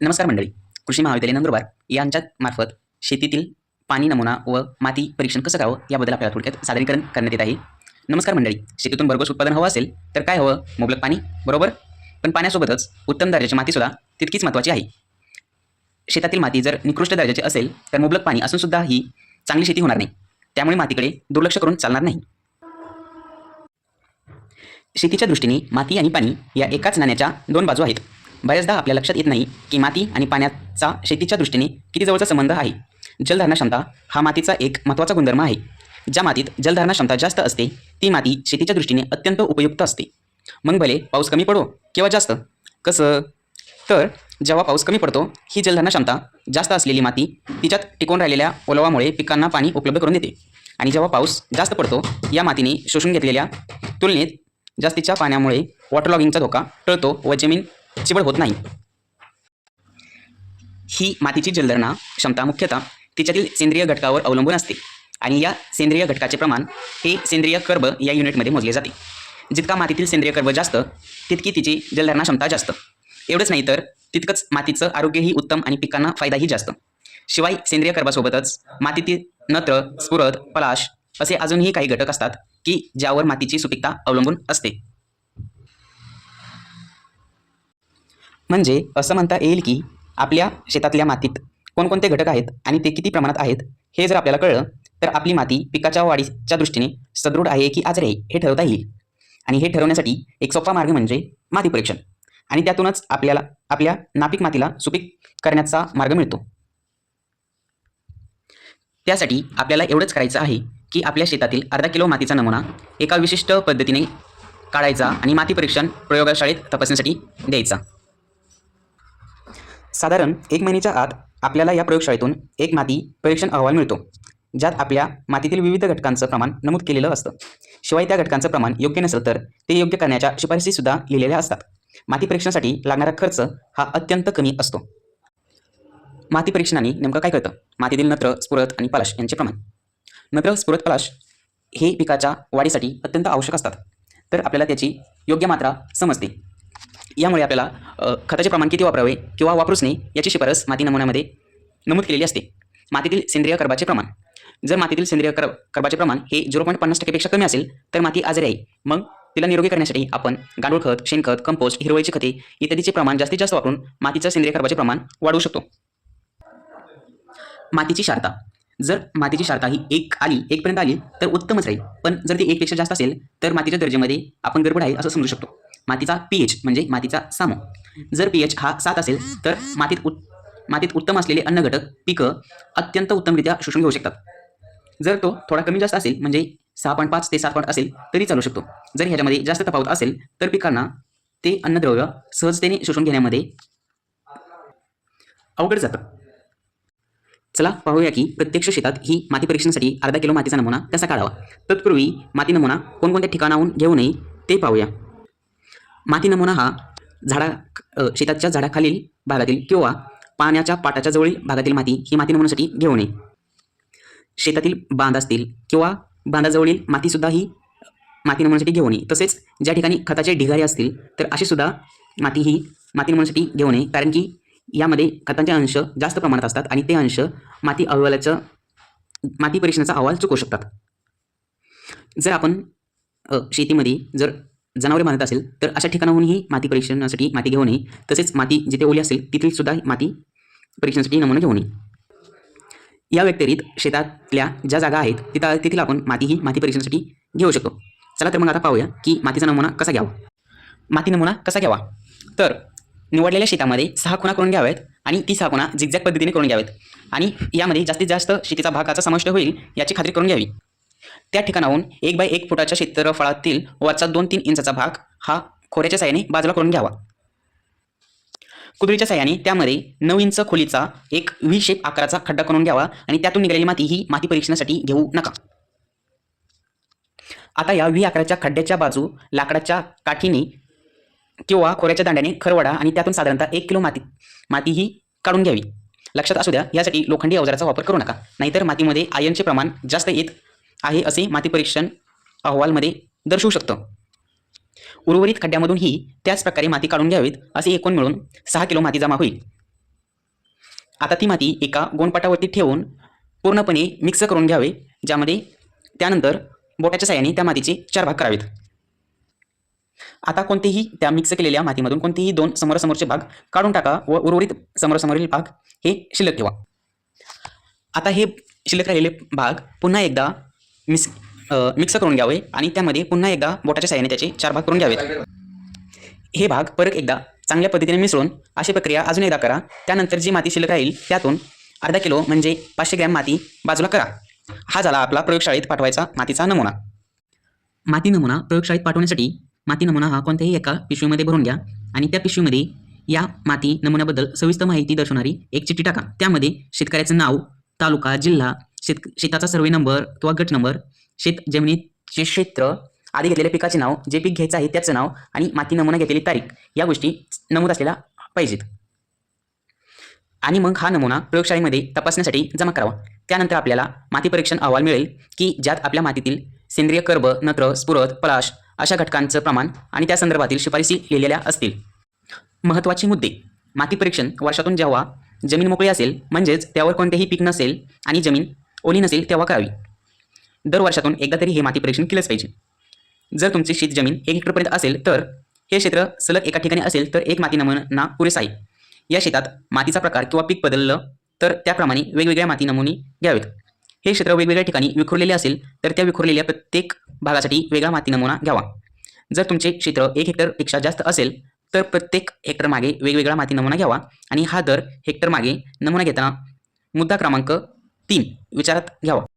नमस्कार मंडळी. कृषी महाविद्यालय नंदुरबार यांच्या मार्फत शेतीतील पाणी नमुना व माती परीक्षण कसं करावं याबद्दल आपल्याला थोडक्यात सादरीकरण करण्यात येत आहे. नमस्कार मंडळी. शेतीतून भरघोस उत्पादन हवं असेल तर काय हवं? मुबलक पाणी बरोबर? पण पाण्यासोबतच उत्तम दर्जाची मातीसुद्धा तितकीच महत्त्वाची आहे. शेतातील माती जर निकृष्ट दर्जाची असेल तर मुबलक पाणी असूनसुद्धा ही चांगली शेती होणार नाही. त्यामुळे मातीकडे दुर्लक्ष करून चालणार नाही. शेतीच्या दृष्टीने माती आणि पाणी या एकाच नाण्याच्या दोन बाजू आहेत. बऱ्याचदा आपल्या लक्षात येत नाही की माती आणि पाण्याचा शेतीच्या दृष्टीने किती जवळचा संबंध आहे. जलधारणा क्षमता हा मातीचा एक महत्त्वाचा गुणधर्म आहे. ज्या मातीत जलधारणा क्षमता जास्त असते ती माती शेतीच्या दृष्टीने अत्यंत उपयुक्त असते. मग भले पाऊस कमी पडो किंवा जास्त. कसं? तर जेव्हा पाऊस कमी पडतो ही जलधारणा क्षमता जास्त असलेली माती तिच्यात टिकून राहिलेल्या ओलावामुळे पिकांना पाणी उपलब्ध करून देते. आणि जेव्हा पाऊस जास्त पडतो या मातीने शोषून घेतलेल्या तुलनेत जास्तीच्या पाण्यामुळे वॉटर लॉगिंगचा धोका टळतो व जमीन चिवळ होत नाही. ही मातीची जलधारणा क्षमता मुख्यतः तिच्यातील सेंद्रिय घटकावर अवलंबून असते आणि या सेंद्रिय घटकाचे प्रमाण हे सेंद्रिय कर्ब या युनिटमध्ये मोजले जाते. जितका मातीतील सेंद्रिय कर्ब जास्त तितकी तिची जलधारणा क्षमता जास्त. एवढंच नाही तर तितकंच मातीचं आरोग्यही उत्तम आणि पिकांना फायदाही जास्त. शिवाय सेंद्रिय कर्बासोबतच मातीतील नत्र स्फुरद पलाश असे अजूनही काही घटक असतात की ज्यावर मातीची सुपीकता अवलंबून असते. म्हणजे असं म्हणता येईल की आपल्या शेतातल्या मातीत कोणकोणते घटक आहेत आणि ते किती प्रमाणात आहेत हे जर आपल्याला कळलं तर आपली माती पिकाच्या वाढीच्या दृष्टीने सदृढ आहे की आजरे आहे हे ठरवता येईल. आणि हे ठरवण्यासाठी एक सोपा मार्ग म्हणजे माती परीक्षण. आणि त्यातूनच आपल्याला आपल्या नापीक मातीला सुपीक करण्याचा मार्ग मिळतो. त्यासाठी आपल्याला एवढंच करायचं आहे की आपल्या शेतातील अर्धा किलो मातीचा नमुना एका विशिष्ट पद्धतीने काढायचा आणि माती परीक्षण प्रयोगशाळेत तपासण्यासाठी द्यायचा. साधारण एक महिन्याच्या आत आपल्याला या प्रयोगशाळेतून एक माती परीक्षण अहवाल मिळतो ज्यात आपल्या मातीतील विविध घटकांचं प्रमाण नमूद केलेलं असतं. शिवाय त्या घटकांचं प्रमाण योग्य नसेल तर ते योग्य करण्याच्या शिफारसीसुद्धा लिहिलेल्या असतात. माती परीक्षणासाठी लागणारा खर्च हा अत्यंत कमी असतो. माती परीक्षणाने नेमकं काय कळतं? मातीतील नत्र स्फुरत आणि पलाश यांचे प्रमाण. नत्र स्फुरत पलाश हे पिकाच्या वाढीसाठी अत्यंत आवश्यक असतात. तर आपल्याला त्याची योग्य मात्रा समजते. यामुळे आपल्याला खताचे प्रमाण किती वापरावे किंवा वापरूच नाही याची शिफारस माती नमुन्यामध्ये नमूद केलेली असते. मातीतील सेंद्रिय कर्बाचे प्रमाण. जर मातीतील सेंद्रिय कर कर्बाचे प्रमाण हे झिरो पॉईंट पन्नास टक्केपेक्षा कमी असेल तर माती आजारी आहे. मग तिला निरोगी करण्यासाठी आपण गांडूळ खत शेणखत कंपोस्ट हिरवळीची खते इत्यादीचे प्रमाण जास्तीत जास्त वापरून मातीचं सेंद्रिय कर्बाचे प्रमाण वाढवू शकतो. मातीची शारता. जर मातीची शारता ही एक आली एकपर्यंत आली तर उत्तमच राहील. पण जर ती एकपेक्षा जास्त असेल तर मातीच्या दर्जेमध्ये आपण गडबड आहे असं समजू शकतो. मातीचा पीएच म्हणजे मातीचा सामो. जर पीएच हा सात असेल तर मातीत उत मातीत उत्तम असलेले अन्न घटक पिकं अत्यंत उत्तमरित्या शोषून घेऊ शकतात. जर तो थोडा कमी जास्त असेल म्हणजे सहा पॉईंट पाच ते सात पॉईंट असेल तरी चालू शकतो. जर ह्याच्यामध्ये जास्त तफावत असेल तर पिकांना ते अन्नद्रव्य सहजतेने शोषून घेण्यामध्ये अवघड जातं. चला पाहूया की प्रत्यक्ष शेतात ही माती परीक्षणासाठी अर्धा किलो मातीचा नमुना कसा काढावा? तत्पूर्वी माती नमुना कोणकोणत्या ठिकाणाहून घेऊ नये ते पाहूया. माती नमुना हा झाडा शेताच्या झाडाखालील भागातील किंवा पाण्याच्या पाटाच्या जवळील भागातील माती ही माती नमुन्यासाठी घेऊ नये. शेतातील बांध असतील किंवा बांधाजवळील मातीसुद्धा ही माती नमुन्यासाठी घेऊ नये. तसेच ज्या ठिकाणी खताचे ढिगारे असतील तर अशीसुद्धा माती ही माती नमुन्यासाठी घेऊ नये. कारण की यामध्ये खतांचे अंश जास्त प्रमाणात असतात आणि ते अंश माती अहवालाचं माती परीक्षणाचा अहवाल चुकवू शकतात. जर आपण शेतीमध्ये जर जनावरे मानत असेल तर अशा ठिकाणाहूनही माती परीक्षणासाठी माती घेऊ नये. तसेच माती जिथे ओली असेल तिथील सुद्धा माती परीक्षणासाठी नमुना घेऊ नये. या व्यतिरिक्त शेतातल्या ज्या जागा आहेत तिथं तेथील आपण माती ही माती परीक्षणासाठी घेऊ शकतो. चला तर मग आता पाहूया की मातीचा नमुना कसा घ्यावा. माती नमुना कसा घ्यावा? तर निवडलेल्या शेतामध्ये सहा खुणा करून घ्याव्यात आणि ती सहा खुणा झिगझॅग पद्धतीने करून घ्यावेत आणि यामध्ये जास्तीत जास्त शेतीचा भागाचा समाविष्ट होईल याची खात्री करून घ्यावी. त्या ठिकाणाहून एक बाय एक फुटाच्या क्षेत्रफळातील वरचा दोन तीन इंचाचा भाग हा खोऱ्याच्या साह्याने बाजूला करून घ्यावा. कुदळीच्या साह्याने त्यामध्ये नऊ इंच खोलीचा एक व्ही शेप आकाराचा खड्डा करून घ्यावा आणि त्यातून निघालेली माती ही माती परीक्षणासाठी घेऊ नका. आता या व्ही आकाराच्या खड्ड्याच्या बाजू लाकडाच्या काठीने किंवा खोऱ्याच्या दांड्याने खरवडा आणि त्यातून साधारणतः एक किलो माती माती ही काढून घ्यावी. लक्षात असू द्या यासाठी लोखंडी अवजाराचा वापर करू नका. नाहीतर मातीमध्ये आयनचे प्रमाण जास्त येत आहे असे माती परीक्षण अहवालमध्ये दर्शवू शकतं. उर्वरित खड्ड्यामधूनही त्याच प्रकारे माती काढून घ्यावीत असे एकूण मिळून सहा किलो माती जमा होईल. आता ती माती एका गोणपाटावरती ठेवून पूर्णपणे मिक्स करून घ्यावे ज्यामध्ये त्यानंतर बोटाच्या साहाय्याने त्या मातीचे चार भाग करावेत. आता कोणतेही त्या मिक्स केलेल्या मातीमधून कोणतेही दोन समोरासमोरचे भाग काढून टाका व उर्वरित समोरासमोरील भाग हे शिल्लक ठेवा. आता हे शिल्लक राहिलेले भाग पुन्हा एकदा मिक्स मिक्स करून घ्यावे आणि त्यामध्ये पुन्हा एकदा बोटाच्या साह्याने त्याचे चार भाग करून घ्यावेत. हे भाग परत एकदा चांगल्या पद्धतीने मिसळून अशी प्रक्रिया अजून एकदा करा. त्यानंतर जी माती शिल्लक राहील त्यातून अर्धा किलो म्हणजे पाचशे ग्रॅम माती बाजूला करा. हा झाला आपला प्रयोगशाळेत पाठवायचा मातीचा नमुना. माती नमुना प्रयोगशाळेत पाठवण्यासाठी माती नमुना हा कोणत्याही एका पिशवीमध्ये भरून घ्या आणि त्या पिशवीमध्ये या माती नमुन्याबद्दल सविस्तर माहिती दर्शवणारी एक चिठ्ठी टाका. त्यामध्ये शेतकऱ्याचं नाव तालुका जिल्हा शेत शेताचा सर्वे नंबर किंवा गट नंबर शेत जमिनीचे क्षेत्र आधी घेतलेल्या पिकाचे नाव जे पीक घ्यायचं आहे त्याचं नाव आणि माती नमुना घेतलेली तारीख या गोष्टी नमूद असलेल्या पाहिजेत. आणि मग हा नमुना प्रयोगशाळेमध्ये तपासण्यासाठी जमा करावा. त्यानंतर आपल्याला माती परीक्षण अहवाल मिळेल की ज्यात आपल्या मातीतील सेंद्रिय कर्ब नत्र स्फुरद पलाश अशा घटकांचं प्रमाण आणि त्या संदर्भातील शिफारसी लिहिलेल्या असतील. महत्त्वाचे मुद्दे. माती परीक्षण वर्षातून जेव्हा जमीन मोकळी असेल म्हणजेच त्यावर कोणतेही पीक नसेल आणि जमीन ओली नसेल तेव्हा करावी. दर वर्षातून एकदा तरी हे माती परीक्षण केलंच पाहिजे. जर तुमची शेत जमीन एक हेक्टरपर्यंत असेल तर हे क्षेत्र सलग एका ठिकाणी असेल तर एक माती नमुना पुरेसा आहे या शेतात मातीचा प्रकार किंवा पीक बदललं तर त्याप्रमाणे वेगवेगळ्या माती नमुने घ्यावेत. हे क्षेत्र वेगवेगळ्या ठिकाणी विखुरलेले असेल तर त्या विखुरलेल्या प्रत्येक भागासाठी वेगळा माती नमुना घ्यावा. जर तुमचे क्षेत्र एक हेक्टरपेक्षा जास्त असेल तर प्रत्येक हेक्टर मागे वेगवेगळा माती नमुना घ्यावा आणि हा दर हेक्टर मागे नमुना घेताना मुद्दा क्रमांक तीन विचारात घ्यावा.